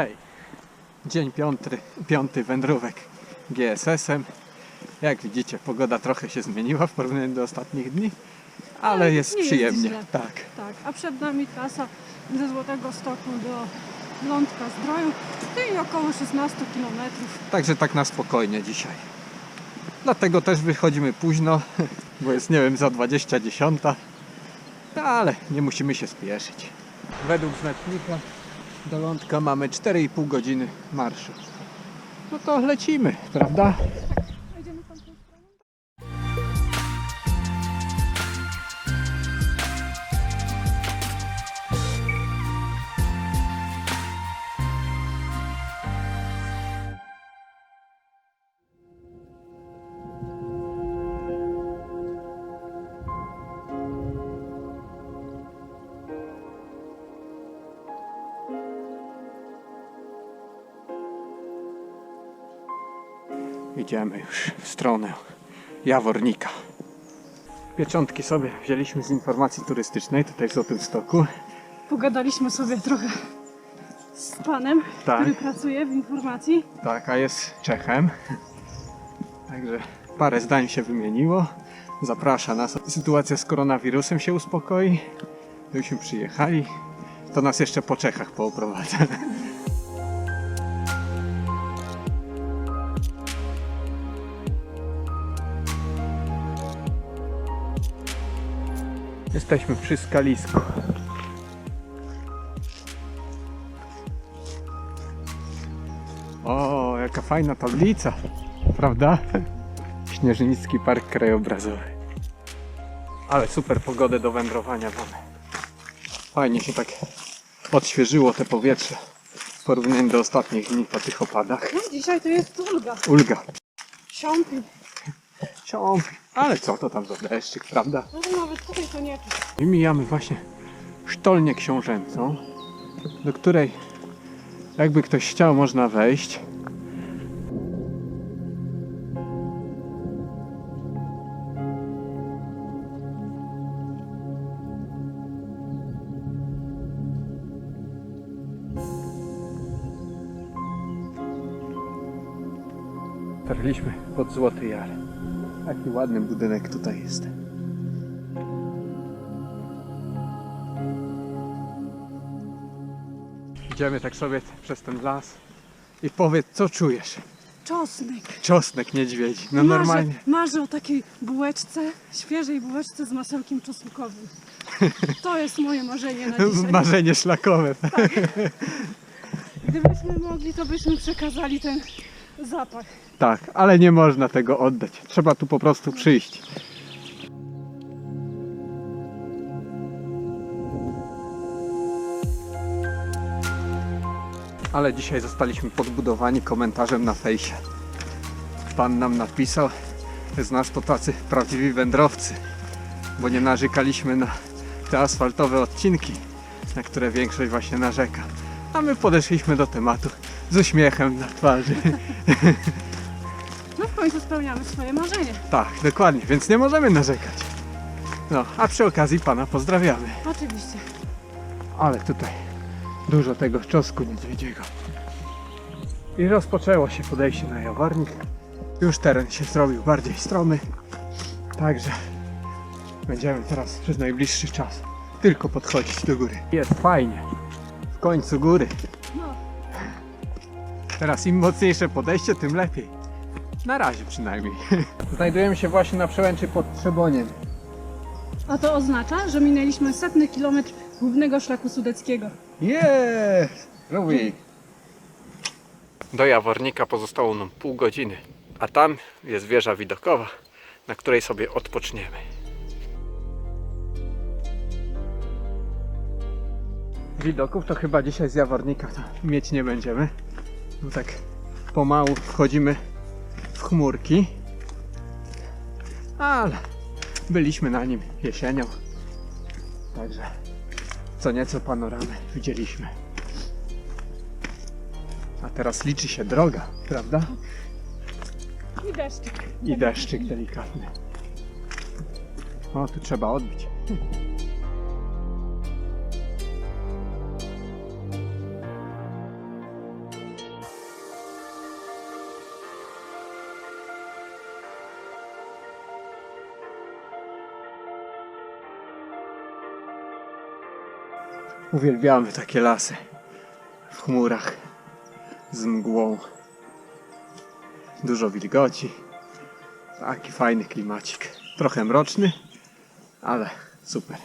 Hej, dzień piąty, piąty wędrówek GSS-em. Jak widzicie, pogoda trochę się zmieniła w porównaniu do ostatnich dni, ale Ale jest nie jest przyjemnie. źle. tak, Tak, a przed nami trasa ze Złotego Stoku do Lądka Zdroju, czyli około 16 km. także tak na spokojnie dzisiaj. Dlatego też wychodzimy późno, bo jest nie wiem za 20 dziesiąta, No, ale nie musimy się spieszyć. Według znacznika do lądka mamy 4,5 godziny marszu. No to lecimy, prawda? Idziemy już w stronę Jawornika. Pieczątki sobie wzięliśmy z informacji turystycznej tutaj w Złotym Stoku. Pogadaliśmy sobie trochę z panem, Tak. który pracuje w informacji. Tak, a jest Czechem. Także parę zdań się wymieniło. Zaprasza nas. Sytuacja z koronawirusem się uspokoi. Gdybyśmy przyjechali, to nas jeszcze po Czechach pooprowadza. Jesteśmy przy skalisku. O, jaka fajna tablica, prawda? Śnieżnicki Park Krajobrazowy. Ale super pogodę do wędrowania mamy. Fajnie się tak odświeżyło te powietrze w porównaniu do ostatnich dni po tych opadach. No, dzisiaj to jest Ulga. Ulga, Siąpi. Ciąg, ale co to tam za deszczyk, prawda? No to nawet tutaj to nie czuć. I mijamy właśnie sztolnię książęcą, do której jakby ktoś chciał można wejść. Tarliśmy pod Złoty Jar. Jaki ładny budynek tutaj jest. Idziemy tak sobie przez ten las i powiedz, co czujesz? Czosnek. Czosnek niedźwiedzi. No marzę, normalnie. Marzę o takiej bułeczce, świeżej bułeczce z masełkiem czosnkowym. To jest moje marzenie na dzisiaj. Marzenie szlakowe. Gdybyśmy mogli, to byśmy przekazali ten zapach. Tak, ale nie można tego oddać. Trzeba tu po prostu przyjść. Ale dzisiaj zostaliśmy podbudowani komentarzem na fejsie. Pan nam napisał, że z nas to tacy prawdziwi wędrowcy, bo nie narzekaliśmy na te asfaltowe odcinki, na które większość właśnie narzeka. A my podeszliśmy do tematu z uśmiechem na twarzy. Końcu spełniamy swoje marzenie. Tak, dokładnie, więc nie możemy narzekać. No, a przy okazji pana pozdrawiamy. Oczywiście. Ale tutaj dużo tego czosku niedźwiedziego. I rozpoczęło się podejście na Jawornik. Już teren się zrobił bardziej stromy. Także będziemy teraz przez najbliższy czas tylko podchodzić do góry. Jest fajnie. W końcu góry. No, Teraz im mocniejsze podejście, tym lepiej. Na razie przynajmniej. Znajdujemy się właśnie na przełęczy pod Trzeboniem. a to oznacza, że minęliśmy setny kilometr głównego szlaku sudeckiego. Jest! Lubi. Do Jawornika pozostało nam pół godziny, a tam jest wieża widokowa, na której sobie odpoczniemy. Widoków to chyba dzisiaj z Jawornika to mieć nie będziemy. Bo tak pomału wchodzimy chmurki. Ale byliśmy na nim jesienią. Także co nieco panoramy widzieliśmy. A teraz liczy się droga, prawda? I deszczyk. I deszczyk delikatny. O, tu trzeba odbić. Uwielbiamy takie lasy w chmurach z mgłą. Dużo wilgoci. Taki fajny klimacik. Trochę mroczny, ale super.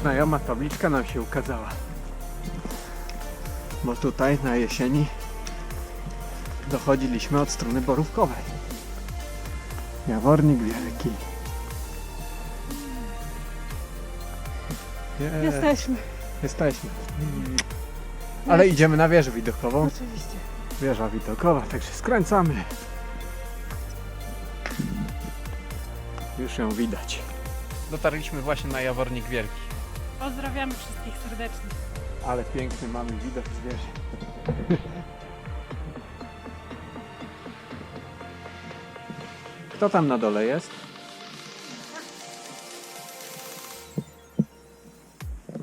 Znajoma tabliczka nam się ukazała. Bo tutaj na jesieni dochodziliśmy od strony borówkowej. Jawornik wielki. Je- Jesteśmy. Jesteśmy. Ale idziemy na wieżę widokową. Oczywiście. Wieża widokowa, także skręcamy. Już ją widać. Dotarliśmy właśnie na Jawornik Wielki. Pozdrawiamy wszystkich serdecznie. Ale piękny mamy widok z wieży. Kto tam na dole jest?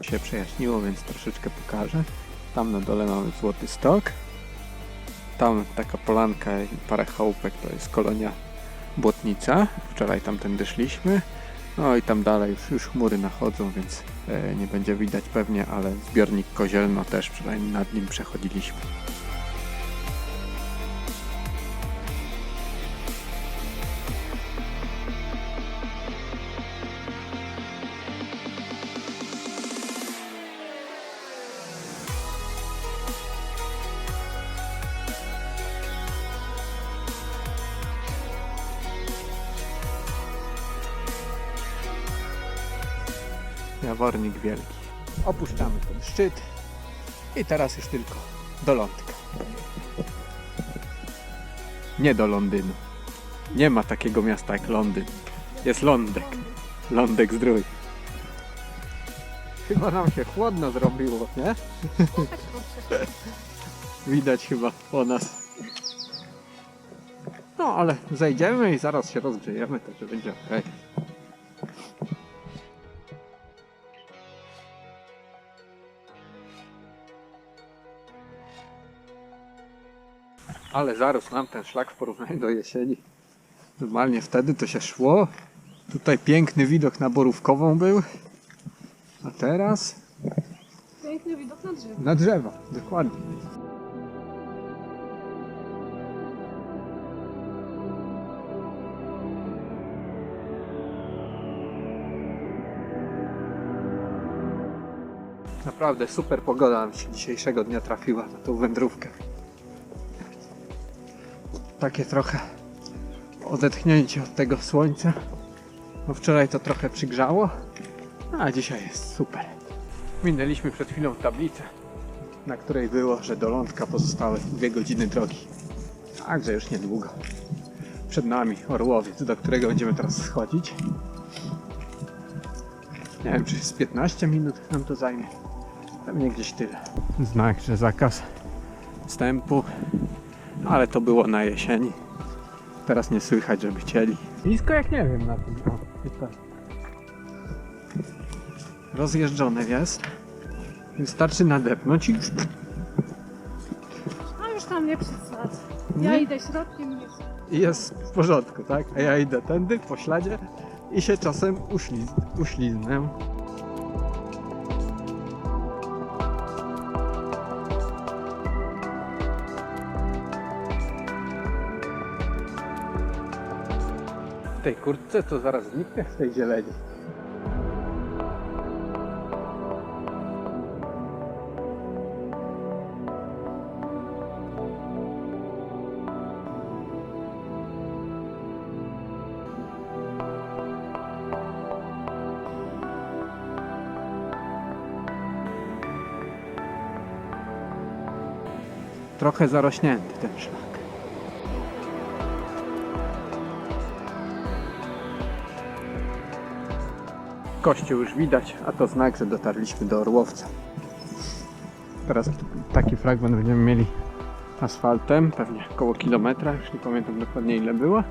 Się przejaśniło, więc troszeczkę pokażę. Tam na dole mamy Złoty Stok. Tam taka polanka i parę chałupek to jest kolonia Błotnica. Wczoraj tamtędy szliśmy. No i tam dalej już, już chmury nachodzą, więc e, nie będzie widać pewnie, ale zbiornik Kozielno też wczoraj nad nim przechodziliśmy. Jawornik Wielki. Opuszczamy ten szczyt i teraz już tylko do lądka. Nie do Londynu. Nie ma takiego miasta jak Londyn. Jest lądek. Lądek zdrój. Chyba nam się chłodno zrobiło, nie? Widać chyba po nas. No ale zejdziemy i zaraz się rozgrzejemy, także będzie ok. Ale zarósł nam ten szlak w porównaniu do jesieni. Normalnie wtedy to się szło. Tutaj piękny widok na Borówkową był. A teraz Piękny widok na drzewo. na drzewa. Dokładnie. Naprawdę super pogoda nam się dzisiejszego dnia trafiła na tą wędrówkę. Takie trochę odetchnięcie od tego słońca. Bo wczoraj to trochę przygrzało, a dzisiaj jest super. Minęliśmy przed chwilą tablicę, na której było, że do lądka pozostały dwie godziny drogi. Także już niedługo. Przed nami Orłowiec, do którego będziemy teraz schodzić. Nie wiem, czy z 15 minut nam to zajmie. Pewnie gdzieś tyle. Znak, że zakaz wstępu, ale to było na jesieni. Teraz nie słychać, żeby chcieli. Blisko jak nie wiem na tym. O, tutaj. Rozjeżdżone jest. Wystarczy nadepnąć i już A już tam nie przesadzę. Ja Nie? idę środkiem, nie i jest w porządku, tak? A ja idę tędy po śladzie i się czasem uśliz uśliznę. Tej kurtce to zaraz zniknę w tej zieleni. Trochę zarośnięty ten szlak. Kościół już widać, a to znak, że dotarliśmy do Orłowca. Teraz taki fragment będziemy mieli asfaltem, pewnie około kilometra, już nie pamiętam dokładnie ile było.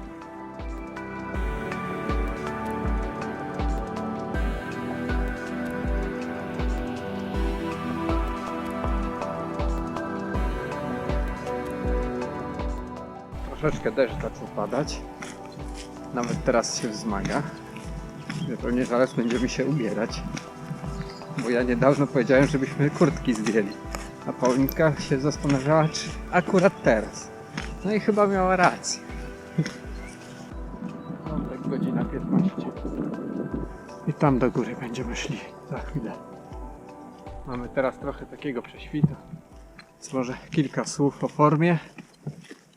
Troszeczkę deszcz zaczął padać, nawet teraz się wzmaga. Pewnie zaraz będziemy się ubierać. Bo ja niedawno powiedziałem, żebyśmy kurtki zdjęli. A Paulinka się zastanawiała, czy akurat teraz. No i chyba miała rację. Piątek, godzina 15. I tam do góry będziemy szli za chwilę. Mamy teraz trochę takiego prześwitu. Więc może kilka słów o formie.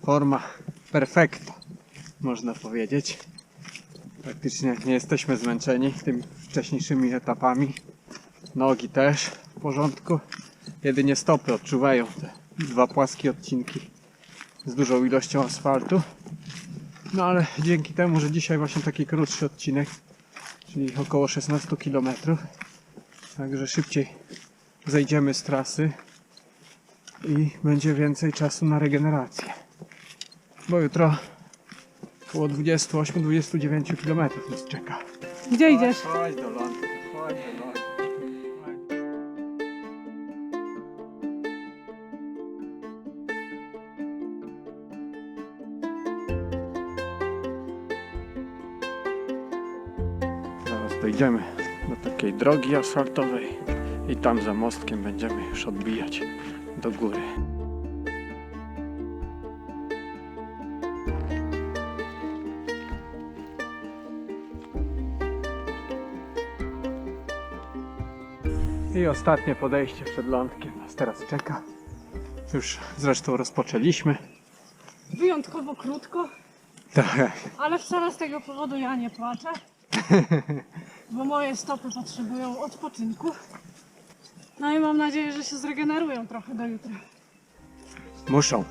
Forma perfekta, można powiedzieć. Praktycznie nie jesteśmy zmęczeni tymi wcześniejszymi etapami. Nogi też w porządku. Jedynie stopy odczuwają te dwa płaskie odcinki z dużą ilością asfaltu. No ale dzięki temu, że dzisiaj właśnie taki krótszy odcinek, czyli około 16 km, także szybciej zejdziemy z trasy i będzie więcej czasu na regenerację. Bo jutro około 28-29 km nas czeka. Gdzie idziesz? Chodź do lądu, chodź do lądu. Zaraz dojdziemy do takiej drogi asfaltowej i tam za mostkiem będziemy już odbijać do góry. I ostatnie podejście przed lądkiem nas teraz czeka. Już zresztą rozpoczęliśmy. Wyjątkowo krótko, Tak, ale wcale z tego powodu ja nie płaczę. Bo moje stopy potrzebują odpoczynku. No i mam nadzieję, że się zregenerują trochę do jutra. muszą.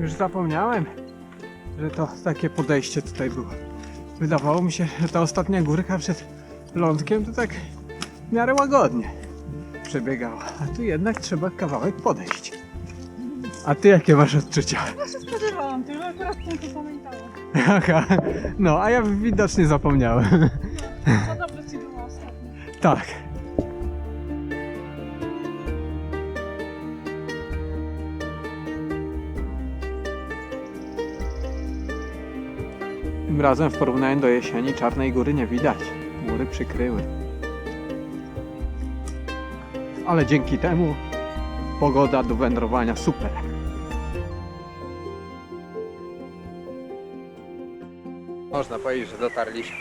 Już zapomniałem, że to takie podejście tutaj było. Wydawało mi się, że ta ostatnia górka przed lądkiem to tak w miarę łagodnie przebiegała. A tu jednak trzeba kawałek podejść. A ty jakie masz odczucia? Ja się spodziewałam tego, akurat tym to pamiętałam. Aha, no a ja widocznie zapomniałem. Za dobrze ci było ostatnio. Tak. Tym razem w porównaniu do jesieni Czarnej Góry nie widać. Góry przykryły. Ale dzięki temu pogoda do wędrowania super. Można powiedzieć, że dotarliśmy.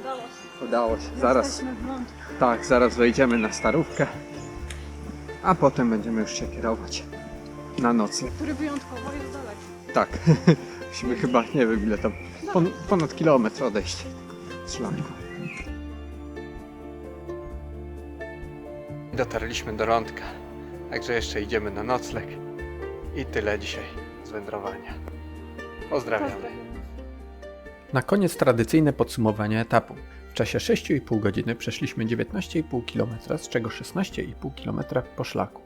Udało się. Udało się. Zaraz. Tak, zaraz wejdziemy na starówkę, a potem będziemy już się kierować na nocleg. Który wyjątkowo jest daleki. Tak, musimy chyba, nie wiem ile tam, pon, ponad kilometr odejść z szlaku. Dotarliśmy do lądka, także jeszcze idziemy na nocleg i tyle dzisiaj z wędrowania. Pozdrawiamy. Na koniec tradycyjne podsumowanie etapu. W czasie 6,5 godziny przeszliśmy 19,5 km, z czego 16,5 km po szlaku.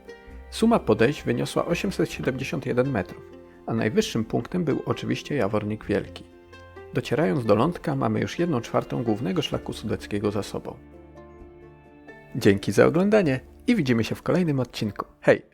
Suma podejść wyniosła 871 metrów, a najwyższym punktem był oczywiście Jawornik Wielki. Docierając do lądka mamy już 1 czwartą głównego szlaku sudeckiego za sobą. Dzięki za oglądanie i widzimy się w kolejnym odcinku. Hej!